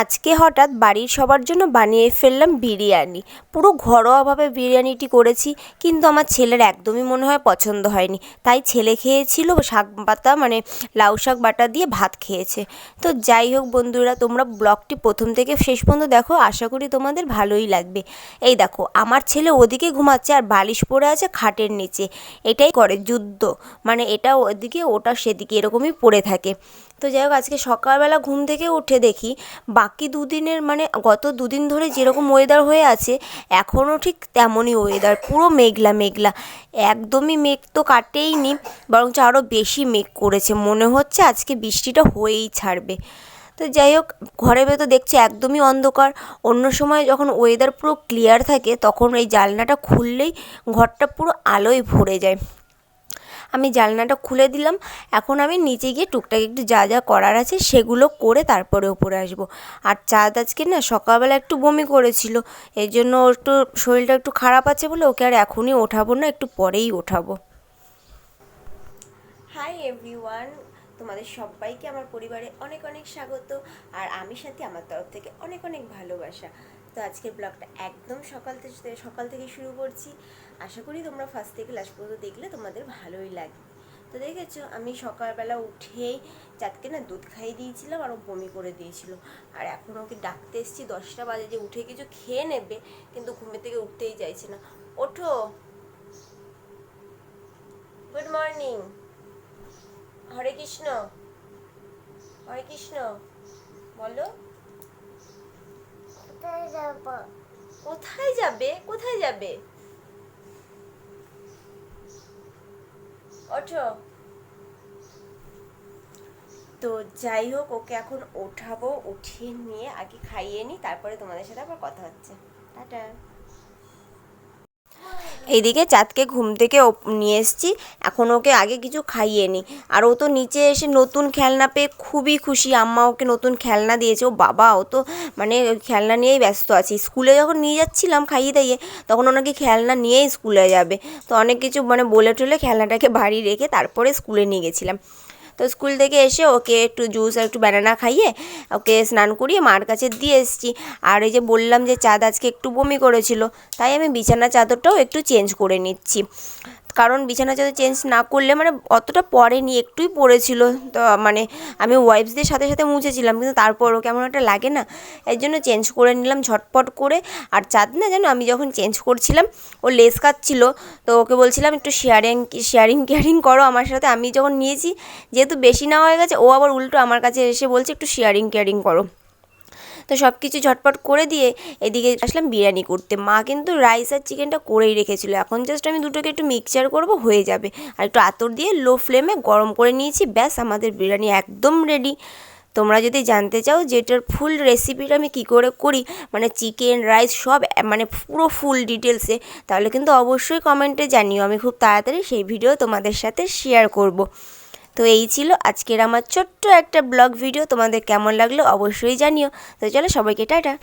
আজকে হঠাৎ বাড়ির সবার জন্য বানিয়ে ফেললাম বিরিয়ানি। পুরো ঘরোয়াভাবে বিরিয়ানিটি করেছি, কিন্তু আমার ছেলের একদমই মনে হয় পছন্দ হয়নি। তাই ছেলে খেয়েছিল, শাক পাতা মানে লাউ শাক বাটা দিয়ে ভাত খেয়েছে। তো যাই হোক বন্ধুরা, তোমরা ব্লগটি প্রথম থেকে শেষ পর্যন্ত দেখো, আশা করি তোমাদের ভালোই লাগবে। এই দেখো, আমার ছেলে ওদিকে ঘুমাচ্ছে আর বালিশ পড়ে আছে খাটের নিচে। এটাই করে যুদ্ধ মানে এটা ওদিকে, ওটা সেদিকে, এরকমই পড়ে থাকে। তো যাই হোক, আজকে সকালবেলা ঘুম থেকে উঠে দেখি বাকি দুদিনের মানে গত দুদিন ধরে যেরকম ওয়েদার হয়ে আছে এখনও ঠিক তেমনই ওয়েদার পুরো মেঘলা মেঘলা। একদমই মেঘ তো কাটেইনি, বরঞ্চ আরও বেশি মেঘ করেছে। মনে হচ্ছে আজকে বৃষ্টিটা হয়েই ছাড়বে। তো যাই হোক, ঘরের ভেতর দেখছি একদমই অন্ধকার। অন্য সময় যখন ওয়েদার পুরো ক্লিয়ার থাকে, তখন এই জানলাটা খুললেই ঘরটা পুরো আলোয় ভরে যায়। আমি জানলাটা খুলে দিলাম। এখন আমি নিচে গিয়ে টুকটাক একটু যা যা করার আছে সেগুলো করে তারপরে ওপরে আসব। আর চাঁদ আজকে না সকালবেলা একটু বমি করেছিল এর জন্য ওর একটু শরীরটা একটু খারাপ আছে বলে ওকে আর এখনই ওঠাবো না, একটু পরেই ওঠাবো। হাই এভরিওয়ান তোমাদের সবাইকে, আমার পরিবারে অনেক অনেক স্বাগত। আর আমি সাথে, আমার তরফ থেকে অনেক অনেক ভালোবাসা। তো আজকের ব্লগটা একদম সকাল থেকে সকাল থেকে শুরু করছি। আশা করি তোমরা ফার্স্ট থেকে লাস্ট পর্যন্ত দেখলে তোমাদের ভালোই লাগবে। তো দেখেছ, আমি সকালবেলা উঠেই চাঁদকে না দুধ খাইয়ে দিয়েছিলাম আরও বমি করে দিয়েছিল। আর এখন ওকে ডাকতে এসেছি, দশটা বাজে যে উঠে কিছু খেয়ে নেবে, কিন্তু ঘুমে থেকে উঠতেই চাইছে না। ওঠো। Good morning Hare Krishna. হরে কৃষ্ণ। বলো। কোথায় যাবে? কোথায় যাবে? ওঠো। তো যাই হোক, ওকে এখন ওঠাবো, উঠিয়ে নিয়ে আগে খাইয়ে নিই তারপরে তোমাদের সাথে আবার কথা হচ্ছে। টাটা। এইদিকে চাঁদকে ঘুম থেকে নিয়ে এসেছি। এখন ওকে আগে কিছু খাইয়ে নিই আর ও তো নিচে এসে নতুন খেলনা পেয়ে খুবই খুশি। আম্মা ওকে নতুন খেলনা দিয়েছে। ও বাবা, ও তো মানে খেলনা নিয়েই ব্যস্ত আছে। স্কুলে যখন নিয়ে যাচ্ছিলাম খাইয়ে দাইয়ে, তখন ওনাকে খেলনা নিয়েই স্কুলে যাবে। তো অনেক কিছু মানে বলে টলে খেলনাটাকে বাড়ি রেখে তারপরে স্কুলে নিয়ে গেছিলাম। তো স্কুল থেকে এসে ওকে একটু জুস আর একটু ব্যানানা খাইয়ে ওকে স্নান করিয়ে মার কাছে দিয়ে এসেছি। আর এই যে বললাম যে চাঁদ আজকে একটু বমি করেছিল, তাই আমি বিছানা চাদরটাও একটু চেঞ্জ করে নিচ্ছি। কারণ বিছানা চাদর চেঞ্জ না করলে মানে অতটা পড়েনি, একটুই পড়েছিল। তো মানে আমি ওয়াইপস দিয়ে সাথে সাথে মুছেছিলাম, কিন্তু তারপরও কেমন একটা লাগে না, এর জন্য চেঞ্জ করে নিলাম ঝটপট করে। আর চাঁদ না জানো, আমি যখন চেঞ্জ করছিলাম, ও লেস কাটছিল, তো ওকে বলছিলাম একটু শেয়ারিং শেয়ারিং কেয়ারিং করো আমার সাথে। আমি যখন নিয়েছি, যেহেতু বেশি নেওয়া হয়ে গেছে, ও আবার উল্টো আমার কাছে এসে বলছে একটু শেয়ারিং কেয়ারিং করো। তো সব কিছু ঝটপট করে দিয়ে এদিকে আসলাম বিরিয়ানি করতে। মা কিন্তু রাইস আর চিকেনটা করেই রেখেছিলো। এখন জাস্ট আমি দুটোকে একটু মিক্সচার করব, হয়ে যাবে। আর একটু আতর দিয়ে লো ফ্লেমে গরম করে নিয়েছি, ব্যাস আমাদের বিরিয়ানি একদম রেডি তোমরা যদি জানতে চাও যে এটার ফুল রেসিপিটা আমি কী করে করি মানে চিকেন রাইস সব মানে পুরো ফুল ডিটেলসে তাহলে কিন্তু অবশ্যই কমেন্টে জানিও। আমি খুব তাড়াতাড়ি সেই ভিডিও তোমাদের সাথে শেয়ার করব। তো এই ছিল আজকের আমার ছোট্ট একটা ব্লগ ভিডিও। তোমাদের কেমন লাগল অবশ্যই জানিও। তো চলো সবাইকে টাটা।